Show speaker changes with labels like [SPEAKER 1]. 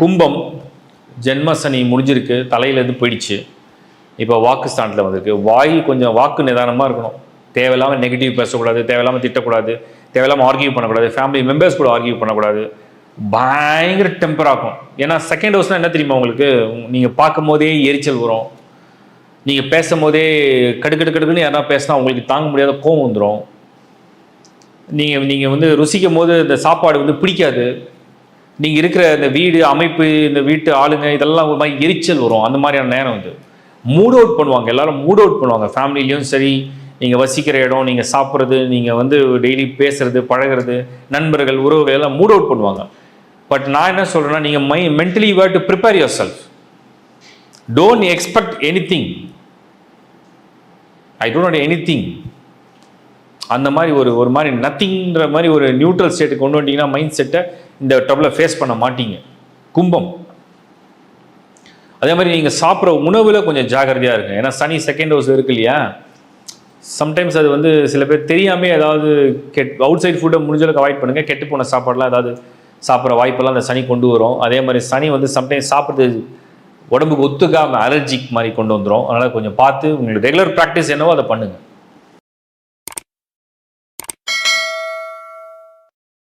[SPEAKER 1] கும்பம் ஜென்மசனி முடிஞ்சிருக்கு தலையிலேருந்து போயிடுச்சு. இப்போ வாக்கு ஸ்டாண்டில் வந்திருக்கு. வாய் கொஞ்சம் வாக்கு நிதானமாக இருக்கணும். தேவையில்லாமல் நெகட்டிவ் பேசக்கூடாது தேவையில்லாமல் திட்டக்கூடாது தேவையில்லாமல் ஆர்கியூ பண்ணக்கூடாது ஃபேமிலி மெம்பர்ஸ் கூட ஆர்கியூ பண்ணக்கூடாது. பயங்கர டெம்பர் ஆகும் ஏன்னா செகண்ட் ஹவுஸ்னால் என்ன தெரியுமா உங்களுக்கு? நீங்கள் பார்க்கும் போதே எரிச்சல் வரும். நீங்கள் பேசும்போதே கடுக்கடு கடுக்குன்னு யாரா பேசினா உங்களுக்கு தாங்க முடியாத கோவம் வந்துடும் நீங்கள் நீங்கள் வந்து ருசிக்கும் போது இந்த சாப்பாடு வந்து பிடிக்காது. நீங்கள் இருக்கிற இந்த வீடு அமைப்பு இந்த வீட்டு ஆளுங்க இதெல்லாம் ஒரு மாதிரி எரிச்சல் வரும். அந்த மாதிரியான நேரம் வந்து மூட் அவுட் பண்ணுவாங்க. எல்லாரும் மூட் அவுட் பண்ணுவாங்க. ஃபேமிலிலையும் சரி நீங்கள் வசிக்கிற இடம் நீங்கள் சாப்பிட்றது நீங்கள் வந்து டெய்லி பேசுறது பழகுறது நண்பர்கள் உறவுகள் எல்லாம் மூட் அவுட் பண்ணுவாங்க. பட் நான் என்ன சொல்கிறேன்னா நீங்கள் my mentally where to prepare yourself don't expect anything I don't anything அந்த மாதிரி ஒரு ஒரு மாதிரி நத்திங்கிற மாதிரி ஒரு நியூட்ரல் ஸ்டேட்டுக்கு கொண்டு வந்தீங்கன்னா மைண்ட் செட்டை இந்த ட்ரபிளை ஃபேஸ் பண்ண மாட்டீங்க. கும்பம். அதே மாதிரி நீங்கள் சாப்பிட்ற உணவில் கொஞ்சம் ஜாகிரதையாக இருங்க. ஏன்னா சனி செகண்ட் ஹவுஸ் இருக்கு இல்லையா? சம்டைம்ஸ் அது வந்து சில பேர் தெரியாமே ஏதாவது கெட் அவுட் சைட் ஃபுட்டை முடிஞ்சளவுக்கு அவாய்ட் பண்ணுங்கள் கெட்டு போன சாப்பாடெலாம் ஏதாவது சாப்பிட்ற வாய்ப்பெல்லாம் அந்த சனி கொண்டு வரும். அதே மாதிரி சனி வந்து சம்டைம்ஸ் சாப்பிட்றது உடம்புக்கு ஒத்துக்காமல் அலர்ஜிக் மாதிரி கொண்டு வந்துடும் அதனால் கொஞ்சம் பார்த்து உங்களுக்கு ரெகுலர் ப்ராக்டிஸ் என்னவோ அதை பண்ணுங்கள்